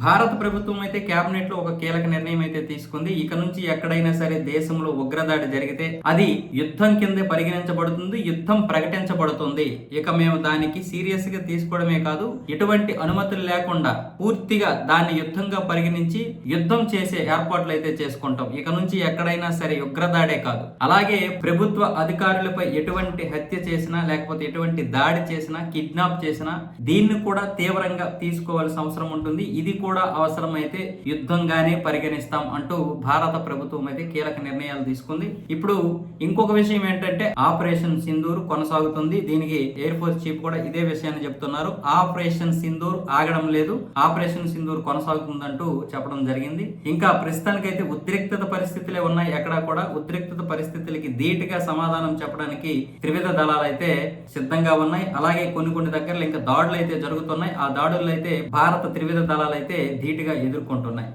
భారత ప్రభుత్వం అయితే క్యాబినెట్లో ఒక కీలక నిర్ణయం అయితే తీసుకుంది. ఇక నుంచి ఎక్కడైనా సరే దేశంలో ఉగ్రదాడి జరిగితే అది యుద్ధం కిందే పరిగణించబడుతుంది యుద్ధం ప్రకటించబడుతుంది. ఇక మేము దానికి సీరియస్గా తీసుకోవడమే కాదు ఎటువంటి అనుమతులు లేకుండా పూర్తిగా దాన్ని యుద్ధంగా పరిగణించి యుద్ధం చేసే ఏర్పాట్లు అయితే చేసుకుంటాం. ఇక నుంచి ఎక్కడైనా సరే ఉగ్రదాడే కాదు. అలాగే ప్రభుత్వ అధికారులపై ఎటువంటి హత్య చేసినా లేకపోతే ఎటువంటి దాడి చేసినా కిడ్నాప్ చేసినా దీన్ని కూడా తీవ్రంగా తీసుకోవాల్సిన అవసరం ఉంటుంది. ఇది కూడా అవసరమైతే యుద్ధంగానే పరిగణిస్తాం అంటూ భారత ప్రభుత్వం అయితే కీలక నిర్ణయాలు తీసుకుంది. ఇప్పుడు ఇంకొక విషయం ఏంటంటే ఆపరేషన్ సింధూర్ కొనసాగుతుంది. దీనికి ఎయిర్ ఫోర్స్ చీఫ్ కూడా ఇదే విషయాన్ని చెప్తున్నారు. ఆపరేషన్ సింధూర్ ఆగడం లేదు. ఆపరేషన్ సింధూర్ కొనసాగుతుందంటూ చెప్పడం జరిగింది. ఇంకా ప్రస్తుతానికైతే ఉద్రిక్తత పరిస్థితులే ఉన్నాయి ఎక్కడా కూడా. ఉద్రిక్తత పరిస్థితులకి ధీటుగా సమాధానం చెప్పడానికి త్రివిధ దళాలు అయితే సిద్ధంగా ఉన్నాయి. అలాగే కొన్ని కొన్ని దగ్గరలో ఇంకా దాడులు అయితే జరుగుతున్నాయి. ఆ దాడుల్లో అయితే భారత త్రివిధ దళాలు అయితే ధీటుగా ఎదుర్కొంటున్నాయి.